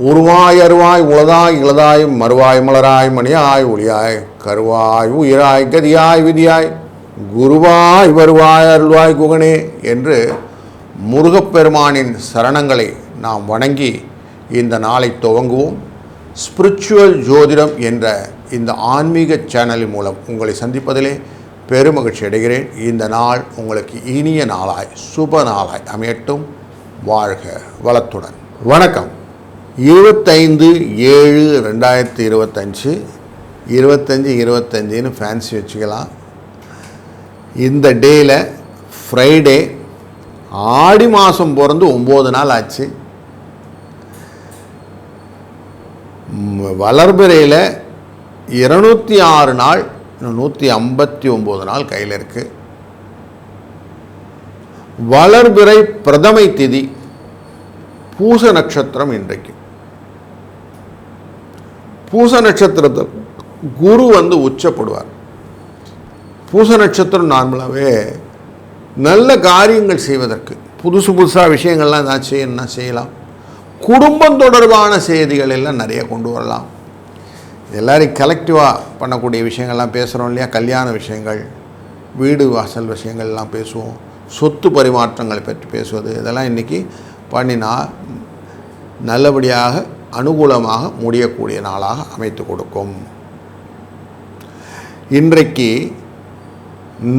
உருவாய் அருவாய் உளதாய் இளதாய் மறுவாய் மலராய் மணியாய் ஒளியாய் கருவாய் உயிராய் கதியாய் விதியாய் குருவாய் வருவாய் அருள்வாய் குகனே என்று முருகப்பெருமானின் சரணங்களை நாம் வணங்கி இந்த நாளை துவங்குவோம். ஸ்பிரிச்சுவல் ஜோதிடம் என்ற இந்த ஆன்மீக சேனலின் மூலம் உங்களை சந்திப்பதிலே பெருமகிழ்ச்சி அடைகிறேன். இந்த நாள் உங்களுக்கு இனிய நாளாய் சுப நாளாய் அமையட்டும். வாழ்க வளத்துடன். வணக்கம். இருபத்தைந்து ஏழு ரெண்டாயிரத்தி இருபத்தஞ்சு. இருபத்தஞ்சி இருபத்தஞ்சின்னு ஃபேன்சி வச்சுக்கலாம். இந்த டேயில் ஃப்ரைடே ஆடி மாதம் பிறந்து ஒம்பது நாள் ஆச்சு. வளர்பிறையில் இருநூற்றி ஆறு நாள் இன்னும் நூற்றி ஐம்பத்தி ஒம்பது நாள் கையில் இருக்குது வளர்பிறை பிரதமை திதி பூச நட்சத்திரம் இன்றைக்கு. பூச நட்சத்திரத்தில் குரு வந்து உச்சப்படுவார். பூச நட்சத்திரம் நார்மலாகவே நல்ல காரியங்கள் செய்வதற்கு புதுசு புதுசாக விஷயங்கள்லாம் ஏதாச்சும் என்ன செய்யலாம் குடும்பம் தொடர்பான செய்திகள் எல்லாம் நிறைய கொண்டு வரலாம். எல்லாரையும் கலெக்டிவாக பண்ணக்கூடிய விஷயங்கள்லாம் பேசுகிறோம் இல்லையா? கல்யாண விஷயங்கள் வீடு வாசல் விஷயங்கள்லாம் பேசுவோம். சொத்து பரிமாற்றங்களை பற்றி பேசுவது இதெல்லாம் இன்றைக்கி பண்ணினா நல்லபடியாக அனுகூலமாக முடியக்கூடிய நாளாக அமைத்து கொடுக்கும். இன்றைக்கு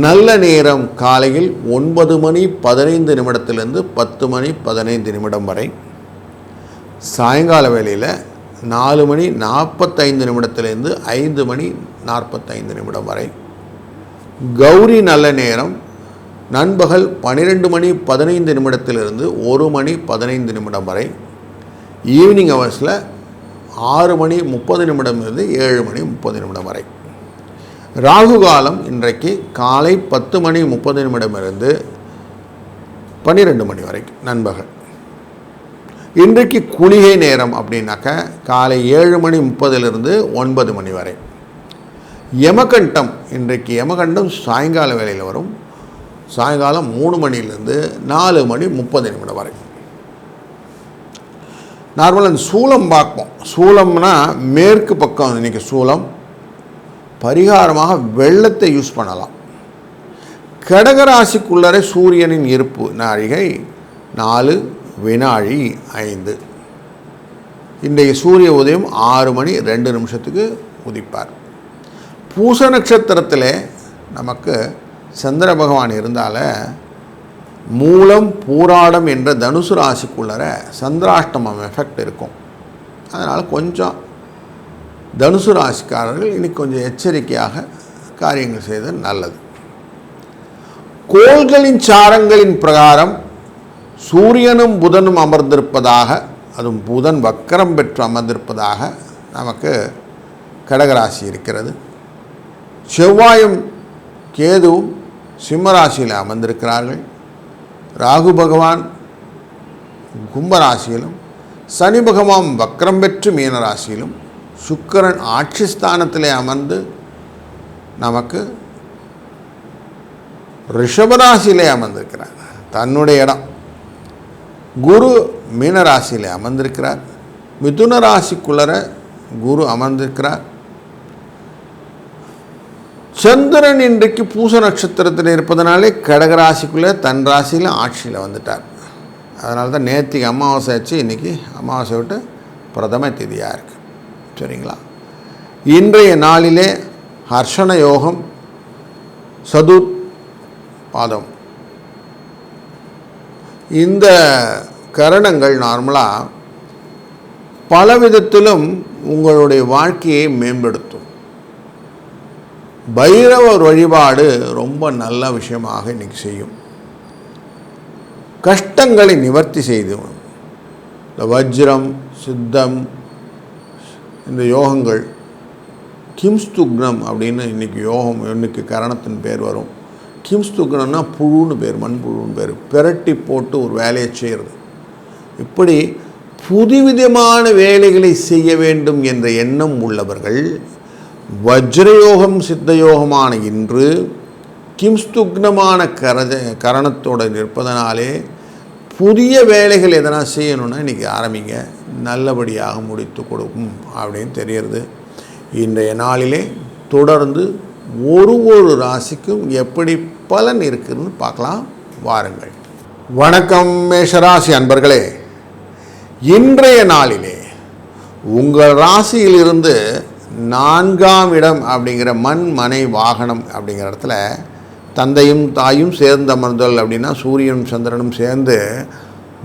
நல்ல நேரம் காலையில் ஒன்பது மணி பதினைந்து நிமிடத்திலிருந்து பத்து மணி பதினைந்து நிமிடம் வரை சாயங்கால வேளையில் நாலு மணி நாற்பத்தைந்து நிமிடத்திலேருந்து ஐந்து மணி நாற்பத்தைந்து நிமிடம் வரை. கௌரி நல்ல நேரம். நண்பகல் பன்னிரெண்டு மணி பதினைந்து நிமிடத்திலிருந்து ஒரு மணி பதினைந்து நிமிடம் வரை. ஈவினிங் ஹவர்ஸில் ஆறு மணி முப்பது நிமிடம் இருந்து ஏழு மணி முப்பது நிமிடம் வரை. ராகு காலம் இன்றைக்கு காலை பத்து மணி முப்பது நிமிடமிருந்து பன்னிரெண்டு மணி வரைக்கும் நண்பகல். இன்றைக்கு குளிகை நேரம் அப்படின்னாக்க காலை ஏழு மணி முப்பதிலிருந்து ஒன்பது மணி வரை. யமகண்டம் இன்றைக்கு யமகண்டம் சாயங்கால வேலையில் வரும். சாயங்காலம் மூணு மணிலேருந்து நாலு மணி முப்பது நிமிடம் வரை. நார்மலாக இந்த சூலம் பார்ப்போம். சூலம்னா மேற்கு பக்கம் இன்றைக்கி சூலம் பரிகாரமாக வெள்ளத்தை யூஸ் பண்ணலாம். கடகராசிக்குள்ளரே சூரியனின் இருப்பு நாழிகை நாலு வினாழி ஐந்து. இன்றைய சூரிய உதயம் ஆறு மணி ரெண்டு நிமிஷத்துக்கு உதிப்பார். பூச நட்சத்திரத்தில் நமக்கு சந்திர பகவான் இருந்தால மூலம் பூராடம் என்ற தனுசு ராசிக்குள்ளர சந்திராஷ்டமம் எஃபெக்ட் இருக்கும். அதனால் கொஞ்சம் தனுசு ராசிக்காரர்கள் இன்னைக்கு கொஞ்சம் எச்சரிக்கையாக காரியங்கள் செய்தது நல்லது. கோள்களின் சாரங்களின் பிரகாரம் சூரியனும் புதனும் அமர்ந்திருப்பதாக அதுவும் புதன் வக்கரம் பெற்று அமர்ந்திருப்பதாக நமக்கு கடகராசி இருக்கிறது. செவ்வாயும் கேதுவும் சிம்மராசியில் அமர்ந்திருக்கிறார்கள். ராகு பகவான் கும்பராசியிலும் சனி பகவான் வக்ரம் பெற்று மீனராசியிலும் சுக்கிரன் ஆட்சி ஸ்தானத்திலே அமர்ந்து நமக்கு ரிஷபராசியிலே அமர்ந்திருக்கிறார். தன்னுடைய இடம். குரு மீனராசியிலே அமர்ந்திருக்கிறார். மிதுன ராசிக்குள்ளர குரு அமர்ந்திருக்கிறார். சந்திரன் இன்றைக்கு பூச நட்சத்திரத்தில் இருப்பதனாலே கடகராசிக்குள்ளே தன் ராசியில் ஆட்சியில் வந்துட்டார். அதனால தான் நேற்றுக்கு அமாவாசை ஆச்சு இன்றைக்கி அமாவாசை விட்டு பிரதம திதியாக இருக்குது சரிங்களா? இன்றைய நாளிலே ஹர்ஷண யோகம் சதுர் பாதம். இந்த கரணங்கள் நார்மலாக பல விதத்திலும் உங்களுடைய வாழ்க்கையை மேம்படுத்தும். பைரவர் வழிபாடு ரொம்ப நல்ல விஷயமாக இன்றைக்கி செய்யும். கஷ்டங்களை நிவர்த்தி செய்து இந்த வஜ்ரம் சித்தம் இந்த யோகங்கள் கிம்ஸ்துக்னம் அப்படின்னு இன்றைக்கி யோகம் இன்னைக்கு கரணத்தின் பேர் வரும். கிம்ஸ்துக்னம்னா புழுன்னு பேர் மண்புழுன்னு பேர். பிரட்டி போட்டு ஒரு வேலையை செய்கிறது இப்படி புதுவிதமான வேலைகளை செய்ய வேண்டும் என்ற எண்ணம் உள்ளவர்கள் வஜ்ரயோகம் சித்தயோகமான இன்று கிம்ஸ்துக்னமான கரஜ கரணத்தோடு நிற்பதனாலே புதிய வேலைகள் எதனா செய்யணும்னா இன்றைக்கி ஆரம்பிங்க. நல்லபடியாக முடித்து கொடுக்கும் அப்படின்னு தெரிகிறது இன்றைய நாளிலே தொடர்ந்து ஒரு ஒரு ராசிக்கும் எப்படி பலன் இருக்குதுன்னு பார்க்கலாம். வாருங்கள். வணக்கம் மேஷராசி அன்பர்களே. இன்றைய நாளிலே உங்கள் ராசியிலிருந்து நான்காம் இடம் அப்படிங்கிற மண் மனை வாகனம் அப்படிங்கிற இடத்துல தந்தையும் தாயும் சேர்ந்து அமர்ந்தல் அப்படின்னா சூரியனும் சந்திரனும் சேர்ந்து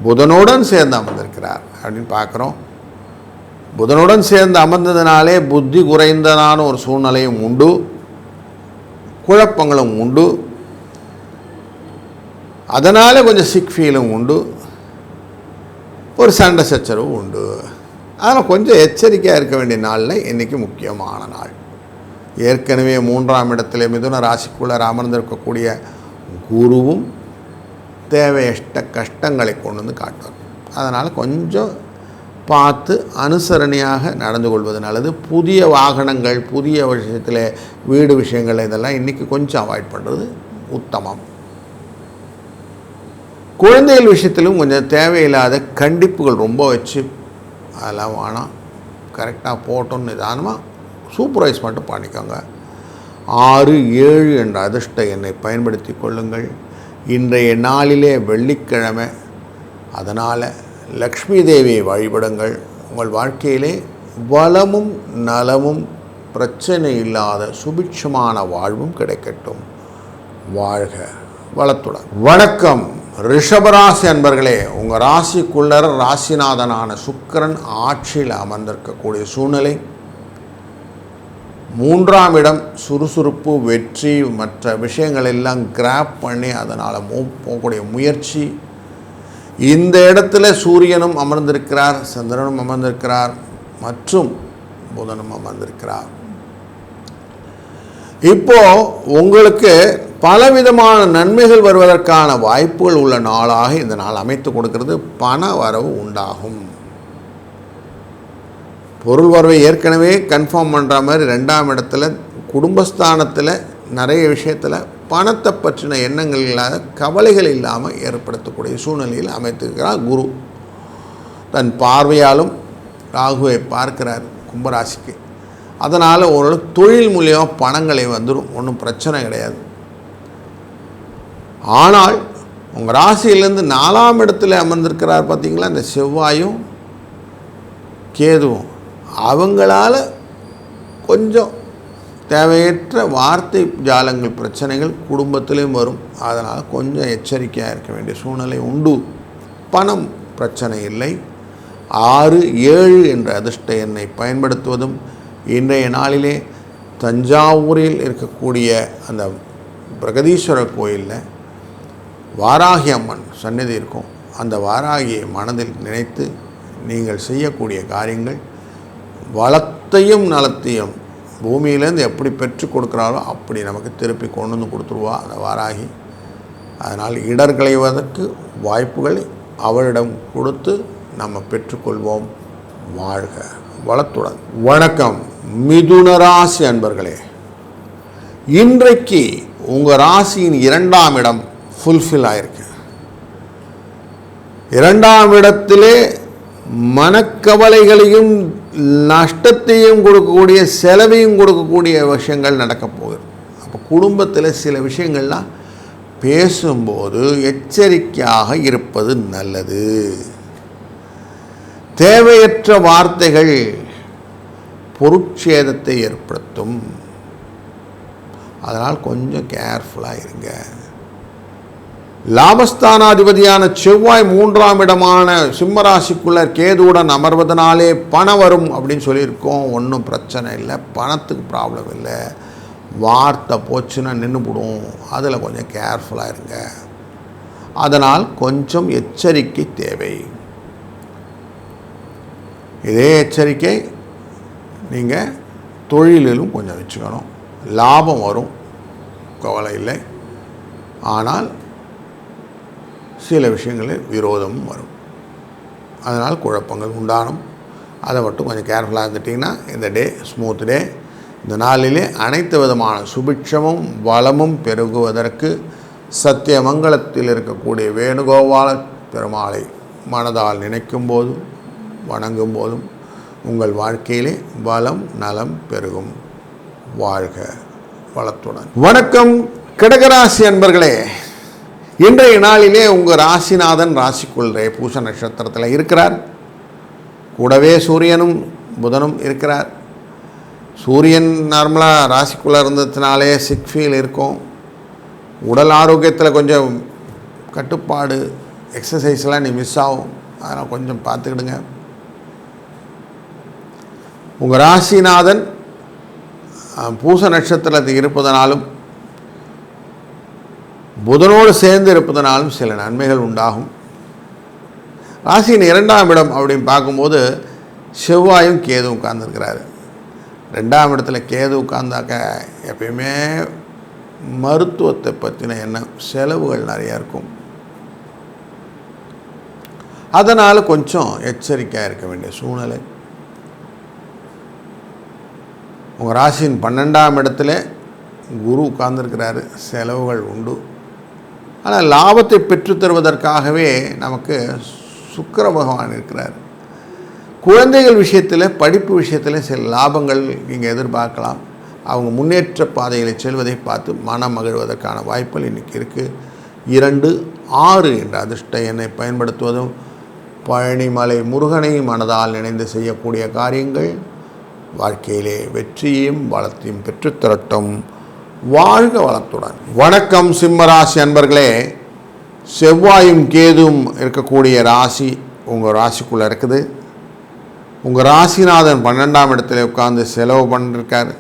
புதனுடன் சேர்ந்து அமர்ந்திருக்கிறார் அப்படின்னு பார்க்குறோம். புதனுடன் சேர்ந்து அமர்ந்ததுனாலே புத்தி குறைந்ததான ஒரு சூழ்நிலையும் உண்டு. குழப்பங்களும் உண்டு. அதனால் கொஞ்சம் சிக் ஃபீலும் உண்டு. ஒரு சண்டை சச்சரவு உண்டு. அதனால் கொஞ்சம் எச்சரிக்கையாக இருக்க வேண்டிய நாளில் இன்றைக்கி முக்கியமான நாள். ஏற்கனவே மூன்றாம் இடத்துல மிதுன ராசிக்குள்ளே அமர்ந்திருக்கக்கூடிய குருவும் தேவையஷ்ட கஷ்டங்களை கொண்டு வந்து காட்டுவார். அதனால் கொஞ்சம் பார்த்து அனுசரணையாக நடந்து கொள்வது நல்லது புதிய வாகனங்கள் புதிய விஷயத்தில் வீடு விஷயங்கள் இதெல்லாம் இன்றைக்கி கொஞ்சம் அவாய்ட் பண்ணுறது உத்தமம். குழந்தைகள் விஷயத்திலும் கொஞ்சம் தேவையில்லாத கண்டிப்புகள் ரொம்ப வச்சு அதெல்லாம் வேணாம். கரெக்டாக போட்டோம்னு நிதானமாக சூப்பர்வைஸ் மட்டும் பண்ணிக்கோங்க. ஆறு ஏழு என்ற அதிர்ஷ்ட எண்ணை பயன்படுத்தி கொள்ளுங்கள். இன்றைய நாளிலே வெள்ளிக்கிழமை. அதனால் லக்ஷ்மி தேவியை வழிபடுங்கள். உங்கள் வாழ்க்கையிலே வளமும் நலமும் பிரச்சனை இல்லாத சுபிட்சமான வாழ்வும் கிடைக்கட்டும். வாழ்க வளத்துடன். வணக்கம். ரிஷபராசி அன்பர்களே உங்கள் ராசிக்குள்ளர் ராசிநாதனான சுக்கிரன் ஆட்சியில் அமர்ந்திருக்கக்கூடிய சூழ்நிலை. மூன்றாம் இடம் சுறுசுறுப்பு வெற்றி மற்ற விஷயங்கள் எல்லாம் கிராப் பண்ணி அதனால் மூவ் போகக்கூடிய முயற்சி. இந்த இடத்துல சூரியனும் அமர்ந்திருக்கிறார் சந்திரனும் அமர்ந்திருக்கிறார் மற்றும் புதனும் அமர்ந்திருக்கிறார். இப்போ உங்களுக்கு பலவிதமான நன்மைகள் வருவதற்கான வாய்ப்புகள் உள்ள நாளாக இந்த நாள் அமைத்து கொடுக்கிறது பண வரவு உண்டாகும். பொருள் வரவை ஏற்கனவே கன்ஃபார்ம் பண்ணுற மாதிரி ரெண்டாம் இடத்துல குடும்பஸ்தானத்தில் நிறைய விஷயத்தில் பணத்தை பற்றின எண்ணங்கள் இல்லாத கவலைகள் இல்லாமல் ஏற்படுத்தக்கூடிய சூழ்நிலையில் அமைத்திருக்கிறார் குரு. தன் பார்வையாலும் ராகுவை பார்க்கிறார் கும்பராசிக்கு. அதனால் ஒரு தொழில் மூலியமாக பணங்களை வந்துடும் ஒன்றும் பிரச்சனை கிடையாது. ஆனால் உங்கள் ராசியிலேருந்து நாலாம் இடத்துல அமர்ந்திருக்கிறார் பார்த்தீங்களா இந்த செவ்வாயும் கேதுவும். அவங்களால கொஞ்சம் தேவையற்ற வார்த்தை ஜாலங்கள் பிரச்சனைகள் குடும்பத்திலையும் வரும். அதனால் கொஞ்சம் எச்சரிக்கையாக இருக்க வேண்டிய சூழ்நிலை உண்டு. பணம் பிரச்சனை இல்லை. ஆறு ஏழு என்ற அதிர்ஷ்ட எண்ணை பயன்படுத்துவதும் இன்றைய நாளிலே தஞ்சாவூரில் இருக்கக்கூடிய அந்த பிரகதீஸ்வரர் கோயிலில் வாராகி அம்மன் சந்நிதி இருக்கும். அந்த வாராகியை மனதில் நினைத்து நீங்கள் செய்யக்கூடிய காரியங்கள் வளத்தையும் நலத்தையும் பூமியிலேருந்து எப்படி பெற்று கொடுக்குறாலோ அப்படி நமக்கு திருப்பி கொண்டு வந்து கொடுத்துருவா அந்த வாராகி. அதனால் இடர்களைவதற்கு வாய்ப்புகள் அவளிடம் கொடுத்து நம்ம பெற்றுக்கொள்வோம். வாழ்க வளத்துடன். வணக்கம். மிதுன ராசி அன்பர்களே. இன்றைக்கு உங்கள் ராசியின் இரண்டாம் இடம் ஃபுல்ஃபில் ஆயிருக்கு. இரண்டாம் இடத்திலே மனக்கவலைகளையும் நஷ்டத்தையும் கொடுக்கக்கூடிய செலவையும் கொடுக்கக்கூடிய விஷயங்கள் நடக்கப் போகுது. அப்போ குடும்பத்தில் சில விஷயங்கள்லாம் பேசும்போது எச்சரிக்கையாக இருப்பது நல்லது. தேவையற்ற வார்த்தைகள் பொருட்சேதத்தை ஏற்படுத்தும். அதனால் கொஞ்சம் கேர்ஃபுல்லாக இருங்க. லாபஸ்தானாதிபதியான செவ்வாய் மூன்றாம் இடமான சிம்மராசிக்குள்ள கேதுவுடன் அமர்வதனாலே பணம் வரும் அப்படின்னு சொல்லியிருக்கோம். ஒன்றும் பிரச்சனை இல்லை. பணத்துக்கு ப்ராப்ளம் இல்லை. வார்த்தை போச்சுன்னா நின்றுபிடும் அதில் கொஞ்சம் கேர்ஃபுல்லாக இருங்க. அதனால் கொஞ்சம் எச்சரிக்கை தேவை. இதே எச்சரிக்கை நீங்கள் தொழிலிலும் கொஞ்சம் வச்சுக்கணும். லாபம் வரும். கவலை இல்லை. ஆனால் சில விஷயங்களில் விரோதமும் வரும். அதனால் குழப்பங்கள் உண்டாகும் அதை மட்டும் கொஞ்சம் கேர்ஃபுல்லாக இருந்துட்டிங்கன்னா இந்த டே ஸ்மூத் டே இந்த நாளிலே அனைத்து விதமான சுபிட்சமும் வளமும் பெருகுவதற்கு சத்தியமங்கலத்தில் இருக்கக்கூடிய வேணுகோபால பெருமாளை மனதால் நினைக்கும் போதும் வணங்கும் போதும் உங்கள் வாழ்க்கையிலே வளம் நலம் பெருகும். வாழ்க வளத்துடன். வணக்கம். கடகராசி அன்பர்களே இன்றைய நாளிலே உங்கள் ராசிநாதன் ராசிக்குள்ளே பூச நட்சத்திரத்தில் இருக்கிறார். கூடவே சூரியனும் புதனும் இருக்கிறார். சூரியன் நார்மலாக ராசிக்குள்ளே இருந்ததுனாலே சிக் ஃபீல் இருக்கும். உடல் ஆரோக்கியத்தில் கொஞ்சம் கட்டுப்பாடு எக்ஸசைஸ்லாம் நீ மிஸ் ஆகும். அதனால் கொஞ்சம் பார்த்துக்கிடுங்க. உங்கள் ராசிநாதன் பூச நட்சத்திரத்தில் இருப்பதனாலும் புதனோடு சேர்ந்து இருப்பதனாலும் சில நன்மைகள் உண்டாகும். ராசியின் இரண்டாம் இடம் அப்படின்னு பார்க்கும்போது செவ்வாயும் கேது உட்கார்ந்துருக்கிறாரு. ரெண்டாம் இடத்துல கேது உட்கார்ந்தாக்க எப்பயுமே மருத்துவத்தை பற்றின எண்ணம் செலவுகள் நிறையா இருக்கும். அதனால் கொஞ்சம் எச்சரிக்கையாக இருக்க வேண்டிய சூழ்நிலை. உங்கள் ராசியின் பன்னெண்டாம் இடத்துல குரு உட்கார்ந்துருக்கிறாரு செலவுகள் உண்டு. ஆனால் லாபத்தை பெற்றுத்தருவதற்காகவே நமக்கு சுக்கர பகவான் இருக்கிறார். குழந்தைகள் விஷயத்தில் படிப்பு விஷயத்தில் சில லாபங்கள் நீங்கள் எதிர்பார்க்கலாம். அவங்க முன்னேற்ற பாதையில் செல்வதை பார்த்து மனம் மகிழ்வதற்கான வாய்ப்புகள் இன்றைக்கி இருக்குது இரண்டு ஆறு என்ற அதிர்ஷ்ட எண்ணை பயன்படுத்துவதும் பழனிமலை முருகனை மனதால் நினைந்து செய்யக்கூடிய காரியங்கள் வாழ்க்கையிலே வெற்றியையும் வளத்தையும் பெற்றுத்தரட்டும் வாழ்க வளத்துடன். வணக்கம் சிம்மராசி அன்பர்களே. செவ்வாயும் கேதும் இருக்கக்கூடிய ராசி உங்கள் ராசிக்குள்ளே இருக்குது. உங்கள் ராசிநாதன் பன்னெண்டாம் இடத்துல உட்காந்து செலவு பண்ணிருக்கார்.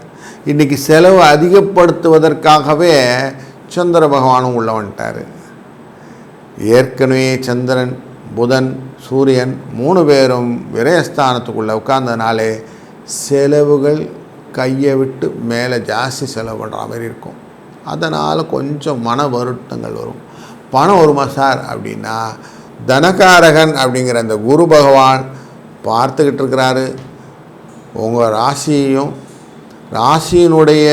இன்றைக்கி செலவு அதிகப்படுத்துவதற்காகவே சந்திர பகவானும் உள்ள வந்துட்டார். ஏற்கனவே சந்திரன் புதன் சூரியன் மூணு பேரும் விரயஸ்தானத்துக்குள்ளே உட்கார்ந்தனாலே செலவுகள் கையை விட்டு மேலே ஜாஸ்தி செலவு பண்ணுற மாதிரி இருக்கும். அதனால் கொஞ்சம் மன வருத்தங்கள் வரும். பணம் வருமா சார்? அப்படின்னா தனகாரகன் அப்படிங்கிற அந்த குரு பகவான் பார்த்துக்கிட்டு இருக்கிறாரு. உங்கள் ராசியையும் ராசியினுடைய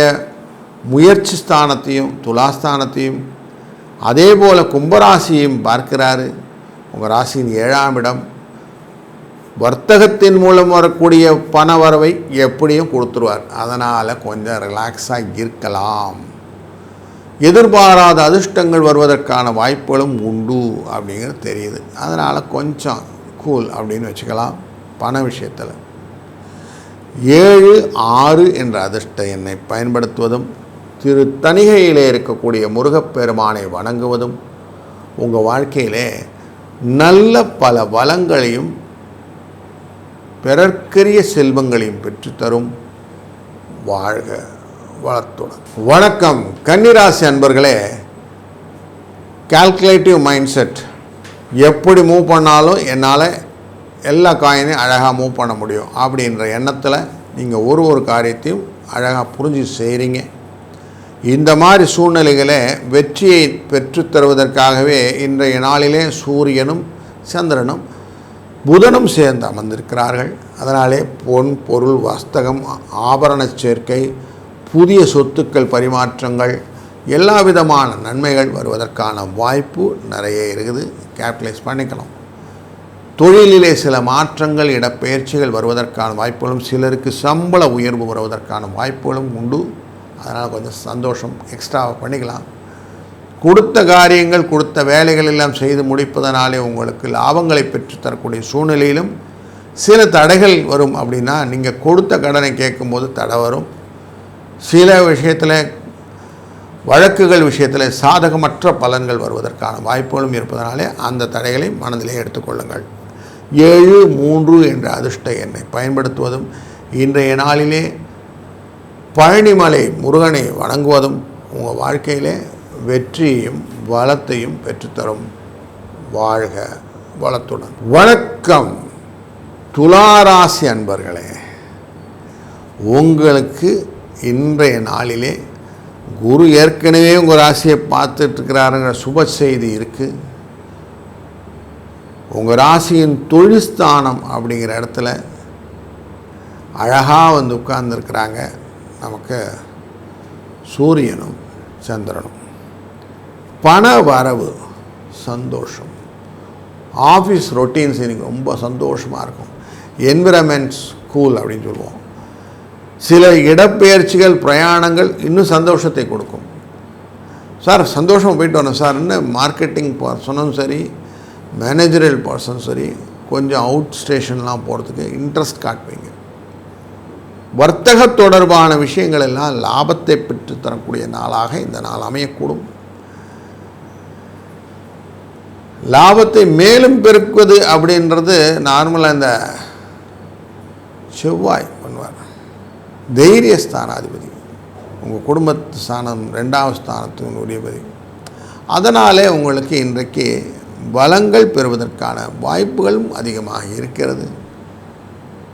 முயற்சி ஸ்தானத்தையும் துலாஸ்தானத்தையும் அதே போல் கும்பராசியையும் பார்க்கிறாரு. உங்கள் ராசியின் ஏழாம் இடம். வர்த்தகத்தின் மூலம் வரக்கூடிய பண வரவை எப்படியும் கொடுத்துருவார். அதனால் கொஞ்சம் ரிலாக்ஸாக இருக்கலாம். எதிர்பாராத அதிர்ஷ்டங்கள் வருவதற்கான வாய்ப்புகளும் உண்டு அப்படிங்கிறது தெரியுது. அதனால் கொஞ்சம் கூல் அப்படின்னு வச்சுக்கலாம் பண விஷயத்தில். ஏழு ஆறு என்ற அதிர்ஷ்ட எண்ணை பயன்படுத்துவதும் திரு தணிகையிலே இருக்கக்கூடிய முருகப்பெருமானை வணங்குவதும் உங்கள் வாழ்க்கையிலே நல்ல பல வளங்களையும் பிறர்க்கரிய செல்வங்களையும் பெற்றுத்தரும். வாழ்க வளத்துடன். வணக்கம். கன்னிராசி அன்பர்களே கால்குலேட்டிவ் மைண்ட் செட் எப்படி மூவ் பண்ணாலும் என்னால் எல்லா காயினையும் அழகாக மூவ் பண்ண முடியும். அப்படின்ற எண்ணத்தில் நீங்கள் ஒரு ஒரு காரியத்தையும் அழகாக புரிஞ்சு செய்கிறீங்க இந்த மாதிரி சூழ்நிலைகளை வெற்றியை பெற்றுத்தருவதற்காகவே இன்றைய நாளிலே சூரியனும் சந்திரனும் புதனும் சேர்ந்து அமர்ந்திருக்கிறார்கள். அதனாலே பொன் பொருள் வஸ்தகம் ஆபரண சேர்க்கை புதிய சொத்துக்கள் பரிமாற்றங்கள் எல்லா விதமான நன்மைகள் வருவதற்கான வாய்ப்பு நிறைய இருக்குது. கேபிட்டலைஸ் பண்ணிக்கலாம். தொழிலிலே சில மாற்றங்கள் இடப்பெயர்ச்சிகள் வருவதற்கான வாய்ப்புகளும் சிலருக்கு சம்பள உயர்வு வருவதற்கான வாய்ப்புகளும் உண்டு. அதனால் கொஞ்சம் சந்தோஷம் எக்ஸ்ட்ராவாக பண்ணிக்கலாம். கொடுத்த காரியங்கள் கொடுத்த வேலைகள் எல்லாம் செய்து முடிப்பதனாலே உங்களுக்கு லாபங்களை பெற்றுத்தரக்கூடிய சூழ்நிலையிலும் சில தடைகள் வரும் அப்படின்னா நீங்கள் கொடுத்த கடனை கேட்கும்போது தடை வரும். சில விஷயத்தில் வழக்குகள் விஷயத்தில் சாதகமற்ற பலன்கள் வருவதற்கான வாய்ப்புகளும் இருப்பதனாலே அந்த தடைகளை மனதிலே எடுத்துக்கொள்ளுங்கள் ஏழு மூன்று என்ற அதிர்ஷ்ட எண்ணை பயன்படுத்துவதும் இன்றைய நாளிலே பழனிமலை முருகனை வணங்குவதும் உங்கள் வாழ்க்கையிலே வெற்றியையும் வளத்தையும் பெற்றுத்தரும். வாழ்க வளத்துடன். வணக்கம். துளாராசி அன்பர்களே உங்களுக்கு இன்றைய நாளிலே குரு ஏற்கனவே உங்கள் ராசியை பார்த்துட்ருக்கிறாருங்கிற சுப செய்தி இருக்குது உங்கள் ராசியின் தொழில்ஸ்தானம் அப்படிங்கிற இடத்துல அழகாக வந்து உட்கார்ந்துருக்கிறாங்க. நமக்கு சூரியனும் சந்திரனும். பண வரவு சந்தோஷம். ஆஃபீஸ் ரொட்டீன்ஸ் எனக்கு ரொம்ப சந்தோஷமாக இருக்கும். என்விரான்மெண்ட் ஸ்கூல் அப்படின்னு சொல்லுவோம். சில இடப்பெயர்ச்சிகள் பிரயாணங்கள் இன்னும் சந்தோஷத்தை கொடுக்கும். சார் சந்தோஷமாக போயிட்டு வரணும். சார் என்ன மார்க்கெட்டிங் பர்சனும் சரி மேனேஜரல் பர்சனும் சரி கொஞ்சம் அவுட் ஸ்டேஷன்லாம் போகிறதுக்கு இன்ட்ரெஸ்ட் காட்டுவீங்க. வர்த்தக தொடர்பான விஷயங்கள் எல்லாம் லாபத்தை பெற்று தரக்கூடிய நாளாக இந்த நாள் அமையக்கூடும். லாபத்தை மேலும் பெருக்குவது அப்படின்றது நார்மலாக இந்த செவ்வாய் பண்ணுவார். தைரிய ஸ்தானாதிபதி. உங்கள் குடும்பத்து ஸ்தானம் ரெண்டாவது ஸ்தானத்துக்கு உரியபதி அதனாலே உங்களுக்கு இன்றைக்கு வளங்கள் பெறுவதற்கான வாய்ப்புகளும் அதிகமாக இருக்கிறது.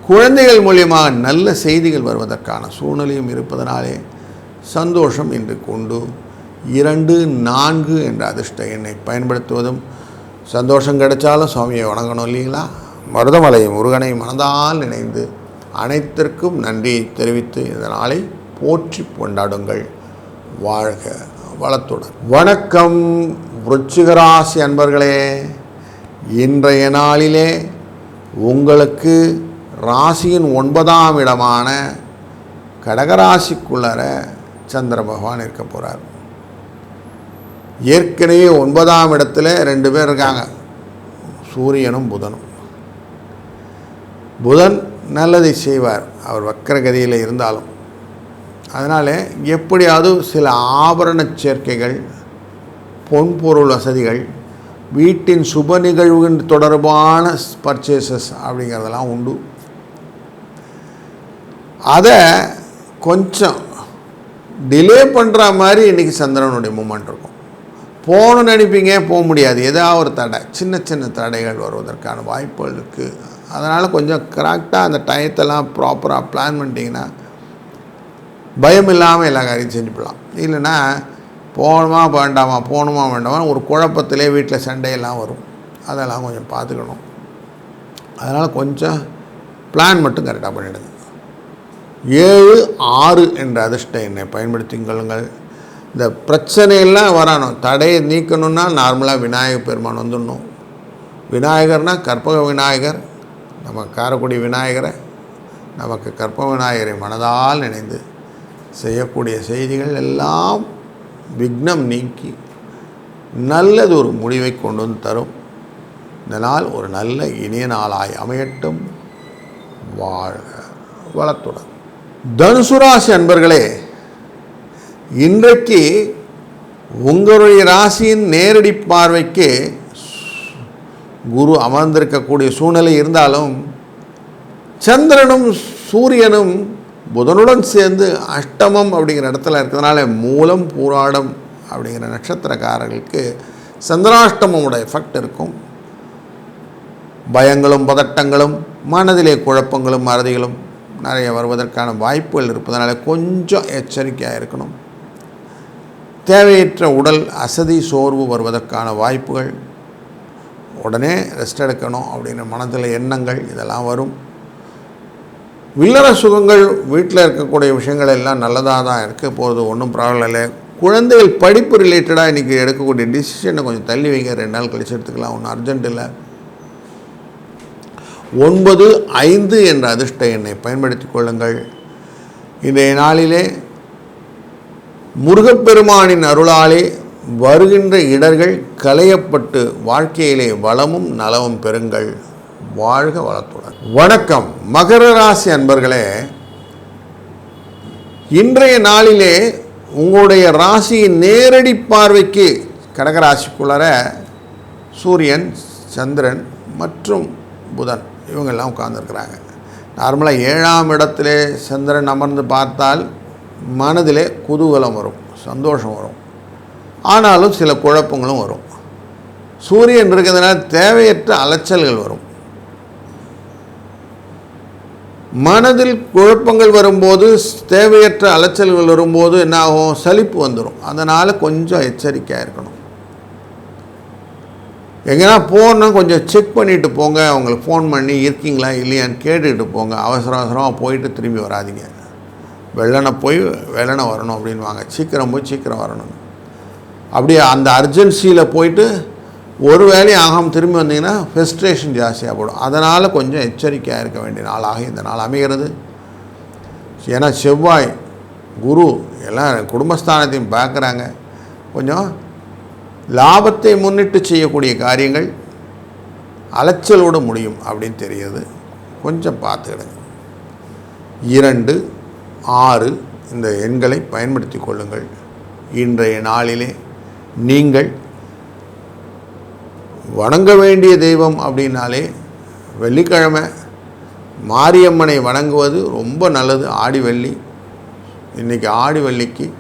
குழந்தைகள் மூலியமாக நல்ல செய்திகள் வருவதற்கான சூழ்நிலையும் இருப்பதனாலே சந்தோஷம் இன்று கொண்டு இரண்டு நான்கு என்ற அதிர்ஷ்ட எண்ணை பயன்படுத்துவதும் சந்தோஷம் கிடைச்சாலும் சுவாமியை வணங்கணும் இல்லைங்களா? மருதமலை முருகனை மனதால் நினைந்து அனைத்திற்கும் நன்றியை தெரிவித்து இந்த நாளை போற்றி கொண்டாடுங்கள். வாழ்க வளத்துடன். வணக்கம் விருச்சிகராசி அன்பர்களே. இன்றைய நாளிலே உங்களுக்கு ராசியின் ஒன்பதாம் இடமான கடகராசிக்குள்ளர சந்திர பகவான் இருக்க போகிறார் ஏற்கனவே ஒன்பதாம் இடத்துல ரெண்டு பேர் இருக்காங்க. சூரியனும் புதனும். புதன் நல்லதை செய்வார். அவர் வக்கரகதியில் இருந்தாலும். அதனால் எப்படியாவது சில ஆபரண சேர்க்கைகள் பொன்பொருள் வசதிகள் வீட்டின் சுப நிகழ்வுகள் தொடர்பான பர்ச்சேசஸ் அப்படிங்கிறதெல்லாம் உண்டு. அதை கொஞ்சம் டிலே பண்ணுற மாதிரி இன்றைக்கி சந்திரனுடைய மூமெண்ட் இருக்கும். போகணும்னு நினைப்பீங்க போக முடியாது. ஏதாவது ஒரு தடை சின்ன சின்ன தடைகள் வருவதற்கான வாய்ப்புகள் இருக்குது அதனால் கொஞ்சம் கரெக்டாக அந்த டயத்தெல்லாம் ப்ராப்பராக பிளான் பண்ணிட்டீங்கன்னா பயம் இல்லாமல் எல்லா காரியம் செஞ்சுக்கலாம் இல்லைன்னா போகணுமா வேண்டாமா போகணுமா வேண்டாமா ஒரு குழப்பத்திலே வீட்டில் சண்டையெல்லாம் வரும். அதெல்லாம் கொஞ்சம் பார்த்துக்கணும். அதனால் கொஞ்சம் பிளான் மட்டும் கரெக்டாக பண்ணிவிடுங்க ஏழு ஆறு என்ற அதிர்ஷ்ட எண்ணை பயன்படுத்திக் கொள்ளுங்கள். இந்த பிரச்சனையெல்லாம் வரணும். தடையை நீக்கணும்னா நார்மலாக விநாயகர் பெருமான் வந்துடணும். விநாயகர்னால் கற்பக விநாயகர் நம்ம காரக்குடி விநாயகரை நமக்கு கற்பக விநாயகரை மனதால் நினைந்து செய்யக்கூடிய செய்திகள் எல்லாம் விக்னம் நீக்கி நல்லது ஒரு முடிவை கொண்டு வந்து தரும். இந்த நாள் ஒரு நல்ல இனிய நாளாய் அமையட்டும். வாழ்க வளத்துடன். தனுசுராசி அன்பர்களே இன்றைக்கு உங்களுடைய ராசியின் நேரடி பார்வைக்கு குரு அமர்ந்திருக்கக்கூடிய சூழ்நிலை இருந்தாலும் சந்திரனும் சூரியனும் புதனுடன் சேர்ந்து அஷ்டமம் அப்படிங்கிற இடத்துல இருக்கிறதுனால மூலம் பூராடம் அப்படிங்கிற நட்சத்திரக்காரர்களுக்கு சந்திராஷ்டமோட எஃபெக்ட் இருக்கும். பயங்களும் பதட்டங்களும் மனதிலே குழப்பங்களும் மறதிகளும் நிறைய வருவதற்கான வாய்ப்புகள் இருப்பதனால கொஞ்சம் எச்சரிக்கையாக இருக்கணும். தேவையற்ற உடல் அசதி சோர்வு வருவதற்கான வாய்ப்புகள். உடனே ரெஸ்ட் எடுக்கணும் அப்படின்ற மனதில் எண்ணங்கள் இதெல்லாம் வரும். வில்லற சுகங்கள் வீட்டில் இருக்கக்கூடிய விஷயங்கள் எல்லாம் நல்லதாக தான் இருக்க போகிறது ஒன்றும் ப்ராப்ளம் இல்லை. குழந்தைகள் படிப்பு ரிலேட்டடாக இன்றைக்கி எடுக்கக்கூடிய டிசிஷனை கொஞ்சம் தள்ளி வைங்க. ரெண்டு நாள் கழிச்சு எடுத்துக்கலாம். ஒன்றும் அர்ஜென்ட் இல்லை. ஒன்பது ஐந்து என்ற அதிர்ஷ்ட எண்ணை பயன்படுத்தி கொள்ளுங்கள். இன்றைய நாளிலே முருகப்பெருமானின் அருளாலே வருகின்ற இடர்கள் களையப்பட்டு வாழ்க்கையிலே வளமும் நலமும் பெறுங்கள். வாழ்க வளத்துடன். வணக்கம். மகர ராசி அன்பர்களே இன்றைய நாளிலே உங்களுடைய ராசியின் நேரடி பார்வைக்கு கடகராசிக்குள்ளர சூரியன் சந்திரன் மற்றும் புதன் இவங்கெல்லாம் உட்கார்ந்துருக்கிறாங்க. நார்மலாக ஏழாம் இடத்திலே சந்திரன் அமர்ந்து பார்த்தால் மனதிலே குதூகலம் வரும் சந்தோஷம் வரும். ஆனாலும் சில குழப்பங்களும் வரும். சூரியன் இருக்கிறதுனால தேவையற்ற அலைச்சல்கள் வரும். மனதில் குழப்பங்கள் வரும்போது தேவையற்ற அலைச்சல்கள் வரும்போது என்ன ஆகும் சலிப்பு வந்துடும் அதனால் கொஞ்சம் எச்சரிக்கையாக இருக்கணும். எங்கன்னா போகணும் கொஞ்சம் செக் பண்ணிவிட்டு போங்க. அவங்களுக்கு ஃபோன் பண்ணி இருக்கீங்களா? இல்லையான்னு கேட்டுக்கிட்டு போங்க. அவசர அவசரமாக போயிட்டு திரும்பி வராதீங்க. வெள்ளனை போய் வெள்ளனை வரணும் அப்படின்வாங்க. சீக்கிரம் போய் சீக்கிரம் வரணும். அப்படியே அந்த அர்ஜென்சியில் போயிட்டு ஒரு வேலையும் ஆகாமல் திரும்பி வந்தீங்கன்னா ஃபெஸ்ட்ரேஷன் ஜாஸ்தியாக போடும். அதனால் கொஞ்சம் எச்சரிக்கையாக இருக்க வேண்டிய நாளாக இந்த நாள் அமைகிறது. ஏன்னா செவ்வாய் குரு எல்லாம் குடும்பஸ்தானத்தையும் பார்க்குறாங்க. கொஞ்சம் லாபத்தை முன்னிட்டு செய்யக்கூடிய காரியங்கள் அலைச்சலோடு முடியும் அப்படின்னு தெரியுது கொஞ்சம் பார்த்துக்கிடுங்க. இரண்டு ஆறு இந்த எண்களை பயன்படுத்தி கொள்ளுங்கள். இன்றைய நாளிலே நீங்கள் வணங்க வேண்டிய தெய்வம் அப்படின்னாலே வெள்ளிக்கிழமை மாரியம்மனை வணங்குவது ரொம்ப நல்லது. ஆடி வெள்ளி இன்றைக்கி ஆடி வெள்ளிக்கு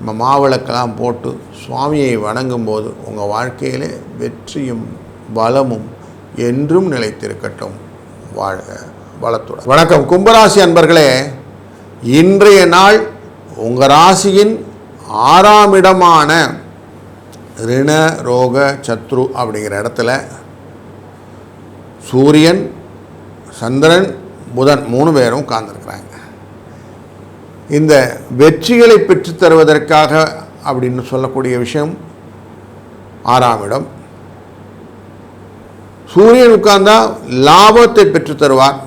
நம்ம மாவிளக்கெல்லாம் போட்டு சுவாமியை வணங்கும்போது உங்கள் வாழ்க்கையிலே வெற்றியும் பலமும் என்றும் நிலைத்திருக்கட்டும். வாழ்க வளத்துடன். வணக்கம். கும்பராசி அன்பர்களே இன்றைய நாள் உங்கள் ராசியின் ஆறாம் இடமான ரிண ரோக சத்ரு அப்படிங்கிற இடத்துல சூரியன் சந்திரன் புதன் மூணு பேரும் உட்கார்ந்துருக்குறாங்க. இந்த வெற்றிகளை பெற்றுத்தருவதற்காக அப்படின்னு சொல்லக்கூடிய விஷயம் ஆறாம் இடம். சூரியன் உட்கார்ந்தால் லாபத்தை பெற்றுத்தருவார்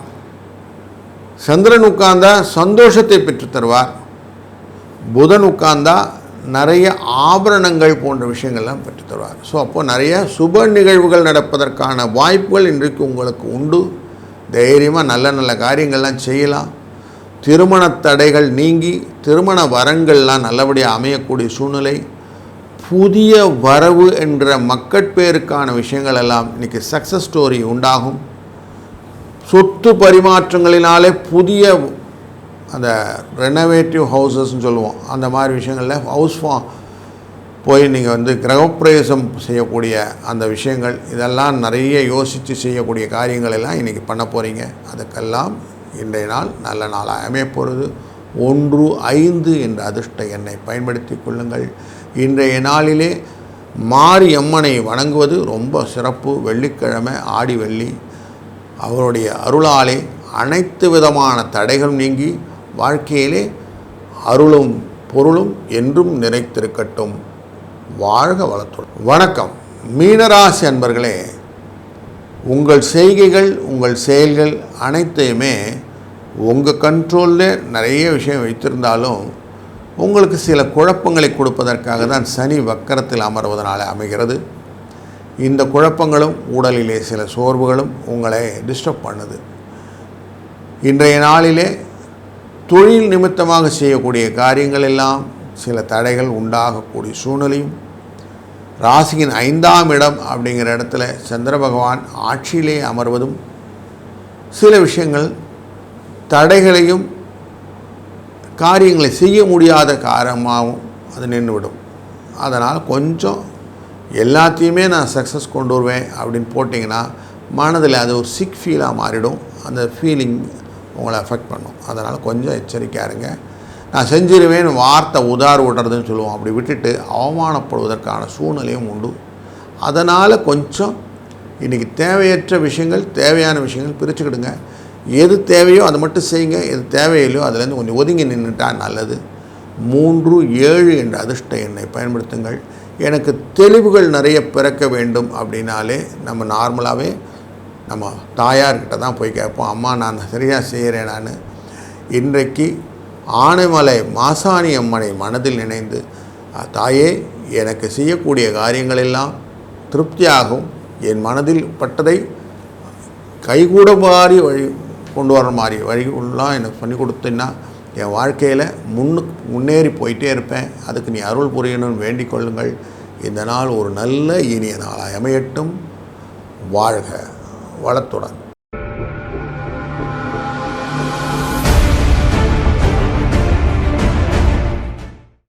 சந்திரன் உட்கார்ந்தா சந்தோஷத்தை பெற்றுத் தருவார். புதன் உட்கார்ந்தா நிறைய ஆபரணங்கள் போன்ற விஷயங்கள்லாம் பெற்றுத் தருவார். ஸோ அப்போ நிறைய சுப நிகழ்வுகள் நடப்பதற்கான வாய்ப்புகள் இன்றைக்கு உங்களுக்கு உண்டு. தைரியமாக நல்ல நல்ல காரியங்கள்லாம் செய்யலாம். திருமண தடைகள் நீங்கி திருமண வரங்கள்லாம் நல்லபடியாக அமையக்கூடிய சூழ்நிலை புதிய வரவு என்ற மக்கட்பேருக்கான விஷயங்கள் எல்லாம் இன்றைக்கி சக்ஸஸ் ஸ்டோரி உண்டாகும். சொத்து பரிமாற்றங்களினாலே புதிய அந்த ரெனவேட்டிவ் ஹவுசஸ்ன்னு சொல்லுவோம். அந்த மாதிரி விஷயங்களில் ஹவுஸ் ஃபார்ம் போய் நீங்கள் வந்து கிரகப்பிரவேசம் செய்யக்கூடிய அந்த விஷயங்கள் இதெல்லாம் நிறைய யோசித்து செய்யக்கூடிய காரியங்கள் எல்லாம் இன்றைக்கி பண்ண போகிறீங்க அதுக்கெல்லாம் இன்றைய நாள் நல்ல நாளாக அமையப்போகிறது ஒன்று ஐந்து என்ற அதிர்ஷ்ட எண்ணை பயன்படுத்தி கொள்ளுங்கள். இன்றைய நாளிலே மாரியம்மனை வணங்குவது ரொம்ப சிறப்பு. வெள்ளிக்கிழமை ஆடி வெள்ளி அவருடைய அருளாலே அனைத்து விதமான தடைகள் நீங்கி வாழ்க்கையிலே அருளும் பொருளும் என்றும் நினைத்திருக்கட்டும். வாழ்க வளத்துடன் வணக்கம். மீனராசி அன்பர்களே உங்கள் செய்கைகள் உங்கள் செயல்கள் அனைத்தையுமே உங்கள் கண்ட்ரோலில் நிறைய விஷயம் வைத்திருந்தாலும் உங்களுக்கு சில குழப்பங்களை கொடுப்பதற்காக தான் சனி வக்கரத்தில் அமர்வதனால் அமைகிறது. இந்த குழப்பங்களும் உடலிலே சில சோர்வுகளும் உங்களை டிஸ்டர்ப் பண்ணுது. இன்றைய நாளிலே தொழில் நிமித்தமாக செய்யக்கூடிய காரியங்கள் எல்லாம் சில தடைகள் உண்டாகக்கூடிய சூழ்நிலையும் ராசியின் ஐந்தாம் இடம் அப்படிங்கிற இடத்துல சந்திர பகவான் ஆட்சியிலே அமர்வதும் சில விஷயங்கள் தடைகளையும் காரியங்களை செய்ய முடியாத காரணமாகவும் அது நின்றுவிடும். அதனால் கொஞ்சம் எல்லாத்தையுமே நான் சக்ஸஸ் கொண்டு வருவேன் அப்படின்னு போட்டிங்கன்னா மனதில் அது ஒரு சிக் ஃபீலாக மாறிடும். அந்த ஃபீலிங் உங்களை அஃபெக்ட் பண்ணும். அதனால் கொஞ்சம் எச்சரிக்கையாக இருங்க. நான் செஞ்சிருவேன் வார்த்தை உதார் விடுறதுன்னு சொல்லுவோம். அப்படி விட்டுட்டு அவமானப்படுவதற்கான சூழ்நிலையும் உண்டு. அதனால் கொஞ்சம் இன்றைக்கி தேவையற்ற விஷயங்கள் தேவையான விஷயங்கள் பிரிச்சுக்கிடுங்க. எது தேவையோ அதை மட்டும் செய்யுங்க. எது தேவையில்லையோ அதுலேருந்து கொஞ்சம் ஒதுங்கி நின்றுட்டா நல்லது. மூன்று ஏழு என்ற அதிர்ஷ்ட எண்ணை பயன்படுத்துங்கள். எனக்கு தெளிவுகள் நிறைய பிறக்க வேண்டும் அப்படின்னாலே நம்ம நார்மலாகவே நம்ம தாயார்கிட்ட தான் போய் கேட்போம். அம்மா நான் சரியாக செய்கிறேன் நான். இன்றைக்கு ஆனைமலை மாசாணி அம்மனை மனதில் நினைந்து தாயே எனக்கு செய்யக்கூடிய காரியங்களெல்லாம் திருப்தியாகும். என் மனதில் பட்டதை கைகூட மாதிரி வழி கொண்டு வர மாதிரி வழிகள்லாம் எனக்கு பண்ணி கொடுத்தீங்கன்னா என் வாழ்க்கையில் முன்னு முன்னேறி போயிட்டே இருப்பேன். அதுக்கு நீ அருள் புரியணும்னு வேண்டிக் கொள்ளுங்கள். இந்த நாள் ஒரு நல்ல இனிய நாளாக அமையட்டும். வாழ்க வளத்துடன்.